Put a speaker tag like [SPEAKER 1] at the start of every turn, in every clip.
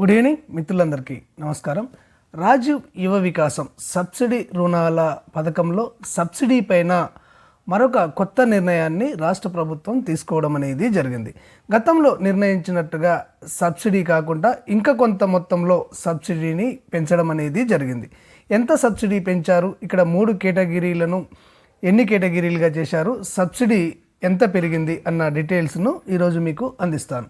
[SPEAKER 1] Good evening మిత్రులందరికీ నమస్కారం. రాజీవ్ యువ వికాసం సబ్సిడీ రుణాల పథకంలో సబ్సిడీ పైన మరొక కొత్త నిర్ణయాన్ని రాష్ట్ర ప్రభుత్వం తీసుకోవడం అనేది జరిగింది. గతంలో నిర్ణయించినట్టుగా సబ్సిడీ కాకుండా ఇంకా కొంత మొత్తంలో సబ్సిడీని పెంచడం అనేది జరిగింది. ఎంత సబ్సిడీ పెంచారు? ఇక్కడ మూడు కేటగిరీలను ఎన్ని కేటగిరీలుగా చేశారు? సబ్సిడీ ఎంత పెరిగింది? అన్న డీటెయిల్స్ను ఈరోజు మీకు అందిస్తాను.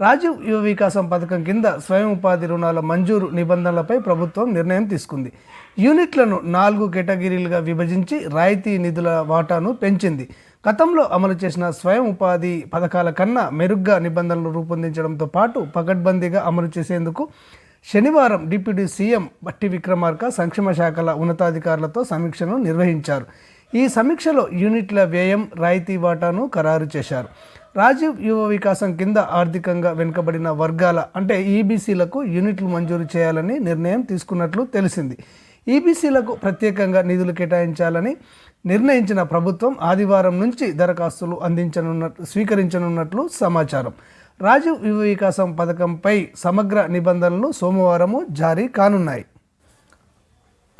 [SPEAKER 1] రాజీవ్ యువ వికాసం పథకం కింద స్వయం ఉపాధి రుణాల మంజూరు నిబంధనలపై ప్రభుత్వం నిర్ణయం తీసుకుంది. యూనిట్లను నాలుగు కేటగిరీలుగా విభజించి రాయితీ నిధుల వాటాను పెంచింది. గతంలో అమలు చేసిన స్వయం ఉపాధి పథకాల కన్నా మెరుగ్గా నిబంధనలు రూపొందించడంతో పాటు పకడ్బందీగా అమలు చేసేందుకు శనివారం డిప్యూటీ సీఎం బట్టి విక్రమార్క సంక్షేమ శాఖల ఉన్నతాధికారులతో సమీక్షను నిర్వహించారు. ఈ సమీక్షలో యూనిట్ల వ్యయం రాయితీ వాటాను ఖరారు చేశారు. రాజీవ్ యువ వికాసం కింద ఆర్థికంగా వెనుకబడిన వర్గాల అంటే ఈబీసీలకు యూనిట్లు మంజూరు చేయాలని నిర్ణయం తీసుకున్నట్లు తెలిసింది. ఈబీసీలకు ప్రత్యేకంగా నిధులు కేటాయించాలని నిర్ణయించిన ప్రభుత్వం ఆదివారం నుంచి దరఖాస్తులు అందించనున్నట్లు స్వీకరించనున్నట్లు సమాచారం. రాజీవ్ యువ వికాసం పథకంపై సమగ్ర నిబంధనలు సోమవారము జారీ కానున్నాయి.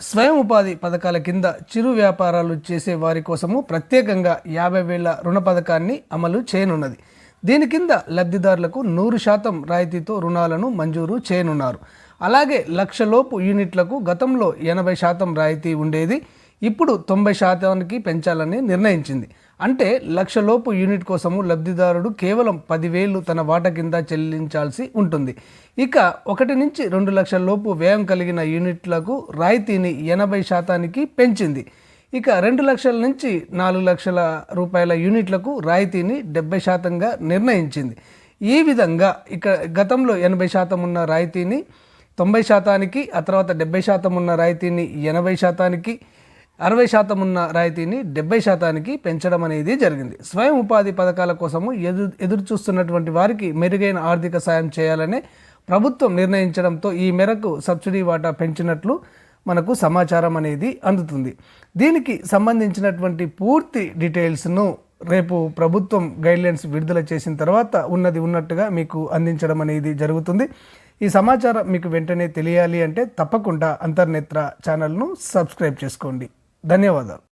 [SPEAKER 1] స్వయం ఉపాధి పథకాల కింద చిరు వ్యాపారాలు చేసే వారి కోసము ప్రత్యేకంగా యాభై వేల రుణ పథకాన్ని అమలు చేయనున్నది. దీని కింద లబ్ధిదారులకు నూరు శాతం రాయితీతో రుణాలను మంజూరు చేయనున్నారు. అలాగే లక్షలోపు యూనిట్లకు గతంలో ఎనభై శాతం రాయితీ ఉండేది. ఇప్పుడు తొంభై శాతానికి పెంచాలని నిర్ణయించింది. అంటే లక్షలోపు యూనిట్ కోసము లబ్ధిదారుడు కేవలం పదివేలు తన వాటా కింద చెల్లించాల్సి ఉంటుంది. ఇక ఒకటి నుంచి రెండు లక్షల లోపు వ్యయం కలిగిన యూనిట్లకు రాయితీని ఎనభై శాతానికి పెంచింది. ఇక రెండు లక్షల నుంచి నాలుగు లక్షల రూపాయల యూనిట్లకు రాయితీని డెబ్బై శాతంగా నిర్ణయించింది. ఈ విధంగా ఇక గతంలో ఎనభై శాతం ఉన్న రాయితీని తొంభై శాతానికి ఆ తర్వాత డెబ్బై శాతం ఉన్న రాయితీని ఎనభై శాతానికి అరవై శాతం ఉన్న రాయితీని డెబ్బై శాతానికి పెంచడం అనేది జరిగింది. స్వయం ఉపాధి పథకాల కోసము ఎదురు ఎదురు చూస్తున్నటువంటి వారికి మెరుగైన ఆర్థిక సాయం చేయాలనే ప్రభుత్వం నిర్ణయించడంతో ఈ మేరకు సబ్సిడీ వాటా పెంచినట్లు మనకు సమాచారం అనేది అందుతుంది. దీనికి సంబంధించినటువంటి పూర్తి డీటెయిల్స్ను రేపు ప్రభుత్వం గైడ్లైన్స్ విడుదల చేసిన తర్వాత ఉన్నది ఉన్నట్టుగా మీకు అందించడం అనేది జరుగుతుంది. ఈ సమాచారం మీకు వెంటనే తెలియాలి అంటే తప్పకుండా అంతర్నేత్ర ఛానల్ను సబ్స్క్రైబ్ చేసుకోండి. ధన్యవాదాలు.